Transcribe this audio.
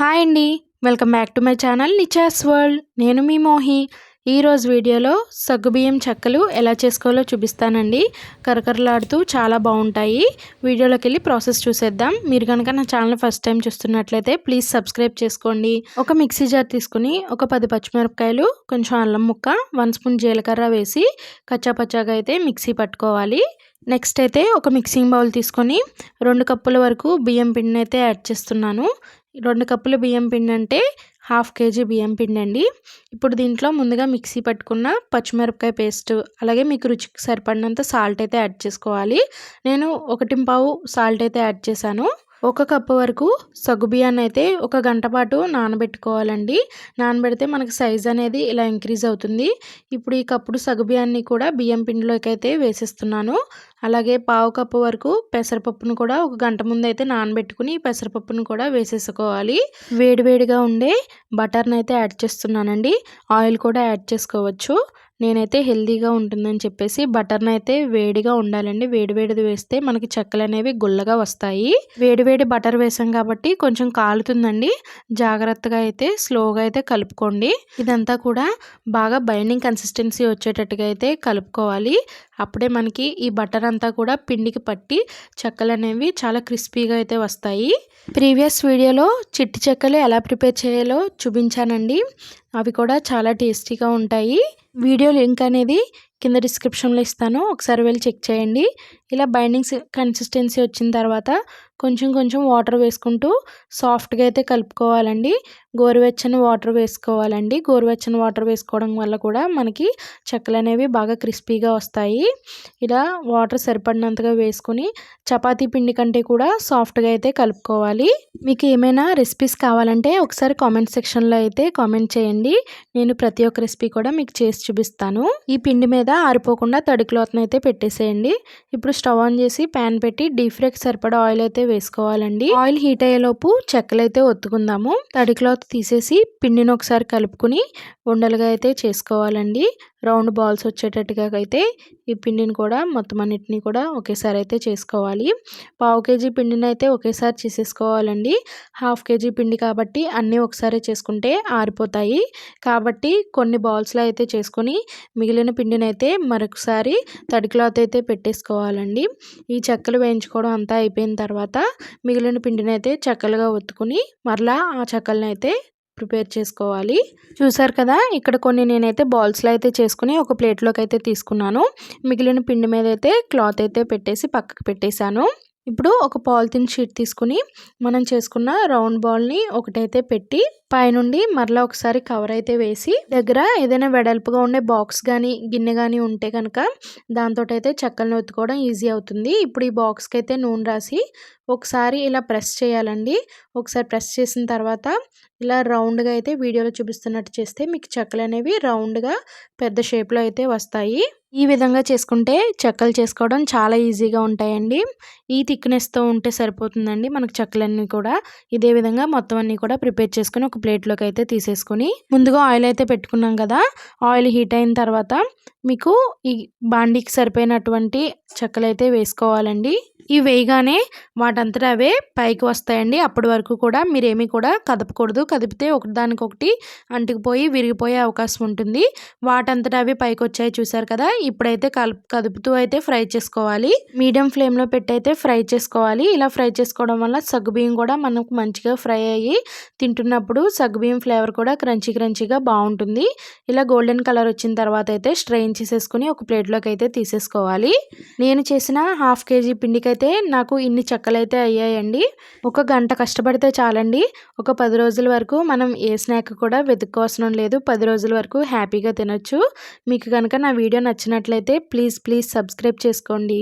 Hi అండి. Welcome back to my channel Nicha's world. నేను మీ మోహి. ఈరోజు వీడియోలో సగ్గుబియ్యం చెక్కలు ఎలా చేసుకోవాలో చూపిస్తానండి. కరకరలాడుతూ చాలా బాగుంటాయి. వీడియోలోకి వెళ్ళి ప్రాసెస్ చూసేద్దాం. మీరు కనుక నా ఛానల్ ఫస్ట్ టైం చూస్తున్నట్లయితే ప్లీజ్ సబ్స్క్రైబ్ చేసుకోండి. ఒక మిక్సీ జార్ తీసుకుని ఒక పది పచ్చిమిరపకాయలు కొంచెం అల్లం ముక్క వన్ స్పూన్ జీలకర్ర వేసి కచ్చాపచ్చాగా అయితే మిక్సీ పట్టుకోవాలి. నెక్స్ట్ అయితే ఒక మిక్సింగ్ బౌల్ తీసుకొని రెండు కప్పుల వరకు బియ్యం పిండిని అయితే యాడ్ చేస్తున్నాను. రెండు కప్పుల బియ్యం పిండి అంటే హాఫ్ కేజీ బియ్యం పిండి అండి. ఇప్పుడు దీంట్లో ముందుగా మిక్సీ పట్టుకున్న పచ్చిమిరపకాయ పేస్ట్ అలాగే మీకు రుచికి సరిపడినంత సాల్ట్ అయితే యాడ్ చేసుకోవాలి. నేను ఒకటి పావు సాల్ట్ అయితే యాడ్ చేశాను. ఒక కప్పు వరకు సగ్గుబియ్యాన్ని అయితే ఒక గంట పాటు నానబెట్టుకోవాలండి. నానబెడితే మనకి సైజ్ అనేది ఇలా ఇంక్రీజ్ అవుతుంది. ఇప్పుడు ఈ కప్పుడు సగ్గుబియ్యాన్ని కూడా బియ్యం పిండిలోకి అయితే వేసేస్తున్నాను. అలాగే పావు కప్పు వరకు పెసరపప్పును కూడా ఒక గంట ముందు అయితే నానబెట్టుకుని పెసరపప్పును కూడా వేసేసుకోవాలి. వేడివేడిగా ఉండే బటర్ని అయితే యాడ్ చేస్తున్నానండి. ఆయిల్ కూడా యాడ్ చేసుకోవచ్చు. నేనైతే హెల్దీగా ఉంటుందని చెప్పేసి బటర్ని అయితే వేడిగా ఉండాలండి. వేడి వేడిది వేస్తే మనకి చెక్కలు అనేవి గుల్లగా వస్తాయి. వేడి వేడి బటర్ వేసాం కాబట్టి కొంచెం కాలుతుందండి. జాగ్రత్తగా అయితే స్లోగా అయితే కలుపుకోండి. ఇదంతా కూడా బాగా బైండింగ్ కన్సిస్టెన్సీ వచ్చేటట్టుగా అయితే కలుపుకోవాలి. అప్పుడే మనకి ఈ బటర్ అంతా కూడా పిండికి పట్టి చెక్కలు అనేవి చాలా క్రిస్పీగా అయితే వస్తాయి. ప్రీవియస్ వీడియోలో చిట్టి చెక్కలు ఎలా ప్రిపేర్ చేయాలో చూపించానండి. అవి కూడా చాలా టేస్టీగా ఉంటాయి. వీడియో లింక్ అనేది కింద డిస్క్రిప్షన్లో ఇస్తాను. ఒకసారి వెళ్ళి చెక్ చేయండి. ఇలా బైండింగ్స్ కన్సిస్టెన్సీ వచ్చిన తర్వాత కొంచెం కొంచెం వాటర్ వేసుకుంటూ సాఫ్ట్గా అయితే కలుపుకోవాలండి. గోరువెచ్చని వాటర్ వేసుకోవాలండి. గోరువెచ్చని వాటర్ వేసుకోవడం వల్ల కూడా మనకి చెక్కలు అనేవి బాగా క్రిస్పీగా వస్తాయి. ఇలా వాటర్ సరిపడినంతగా వేసుకుని చపాతీ పిండి కంటే కూడా సాఫ్ట్గా అయితే కలుపుకోవాలి. మీకు ఏమైనా రెసిపీస్ కావాలంటే ఒకసారి కామెంట్ సెక్షన్లో అయితే కామెంట్ చేయండి. నేను ప్రతి ఒక్క రెసిపీ కూడా మీకు చేసి చూపిస్తాను. ఈ పిండి మీద ఆరిపోకుండా తడి క్లాత్ని అయితే పెట్టేసేయండి. ఇప్పుడు స్టవ్ ఆన్ చేసి ప్యాన్ పెట్టి డీప్ ఫ్రైకి సరిపడా ఆయిల్ అయితే వేసుకోవాలండి. ఆయిల్ హీట్ అయ్యేలోపు చెక్కలు అయితే ఒత్తుకుందాము. తడి క్లాత్ తీసేసి పిండిని ఒకసారి కలుపుకుని ఉండలుగా అయితే చేసుకోవాలండి. రౌండ్ బాల్స్ వచ్చేటట్టుగా అయితే ఈ పిండిని కూడా మొత్తం అన్నిటిని కూడా ఒకేసారి అయితే చేసుకోవాలి. పావు కేజీ పిండిని అయితే ఒకేసారి చేసేసుకోవాలండి. హాఫ్ కేజీ పిండి కాబట్టి అన్నీ ఒకసారి చేసుకుంటే ఆరిపోతాయి. కాబట్టి కొన్ని బాల్స్లో అయితే చేసుకొని మిగిలిన పిండిని అయితే అయితే మరొకసారి తడి క్లాత్ అయితే పెట్టేసుకోవాలండి. ఈ చెక్కలు వేయించుకోవడం అంతా అయిపోయిన తర్వాత మిగిలిన పిండిని అయితే చెక్కలుగా ఒత్తుకుని మరలా ఆ చెక్కలను అయితే ప్రిపేర్ చేసుకోవాలి. చూసారు కదా ఇక్కడ కొన్ని నేనైతే బాల్స్లో అయితే చేసుకుని ఒక ప్లేట్లోకి అయితే తీసుకున్నాను. మిగిలిన పిండి మీద అయితే క్లాత్ అయితే పెట్టేసి పక్కకు పెట్టేశాను. ఇప్పుడు ఒక పాలిథిన్ షీట్ తీసుకుని మనం చేసుకున్న రౌండ్ బాల్ని ఒకటైతే పెట్టి పైనుండి మరలా ఒకసారి కవర్ అయితే వేసి దగ్గర ఏదైనా వెడల్పుగా ఉండే బాక్స్ కానీ గిన్నె కానీ ఉంటే కనుక దాంతో అయితే చెక్కలను ఒత్తుకోవడం ఈజీ అవుతుంది. ఇప్పుడు ఈ బాక్స్కి అయితే నూనె రాసి ఒకసారి ఇలా ప్రెస్ చేయాలండి. ఒకసారి ప్రెస్ చేసిన తర్వాత ఇలా రౌండ్గా అయితే వీడియోలో చూపిస్తున్నట్టు చేస్తే మీకు చెక్కలు అనేవి రౌండ్గా పెద్ద షేప్లో అయితే వస్తాయి. ఈ విధంగా చేసుకుంటే చెక్కలు చేసుకోవడం చాలా ఈజీగా ఉంటాయండి. ఈ థిక్నెస్తో ఉంటే సరిపోతుందండి మనకు చెక్కలన్నీ కూడా. ఇదే విధంగా మొత్తం అన్నీ కూడా ప్రిపేర్ చేసుకుని ఒక ప్లేట్లోకి అయితే తీసేసుకొని ముందుగా ఆయిల్ అయితే పెట్టుకున్నాం కదా ఆయిల్ హీట్ అయిన తర్వాత మీకు ఈ బాండీకి సరిపోయినటువంటి చెక్కలు అయితే వేసుకోవాలండి. ఇవి వేయగానే వాటంతటా అవే పైకి వస్తాయండి. అప్పటి వరకు కూడా మీరేమీ కూడా కదపకూడదు. కదిపితే ఒకదానికొకటి అంటుకుపోయి విరిగిపోయే అవకాశం ఉంటుంది. వాటంతటా అవి పైకి వచ్చాయి చూసారు కదా. ఇప్పుడైతే కదుపుతూ అయితే ఫ్రై చేసుకోవాలి. మీడియం ఫ్లేమ్లో పెట్టి అయితే ఫ్రై చేసుకోవాలి. ఇలా ఫ్రై చేసుకోవడం వల్ల సగ్గుబియ్యం కూడా మనకు మంచిగా ఫ్రై అయ్యి తింటున్నప్పుడు సగ్గుబియ్యం ఫ్లేవర్ కూడా క్రంచీ క్రంచీగా బాగుంటుంది. ఇలా గోల్డెన్ కలర్ వచ్చిన తర్వాత అయితే స్ట్రెయిన్ చేసేసుకుని ఒక ప్లేట్లోకి అయితే తీసేసుకోవాలి. నేను చేసిన హాఫ్ కేజీ పిండికి అయితే నాకు ఇన్ని చెక్కలైతే అయ్యాయండి. ఒక గంట కష్టపడితే చాలండి. ఒక పది రోజుల వరకు మనం ఏ స్నాక్ కూడా వెతుక్కోవసరం లేదు. పది రోజుల వరకు హ్యాపీగా తినొచ్చు. మీకు కనుక నా వీడియో నచ్చినట్లయితే ప్లీజ్ ప్లీజ్ సబ్స్క్రైబ్ చేసుకోండి.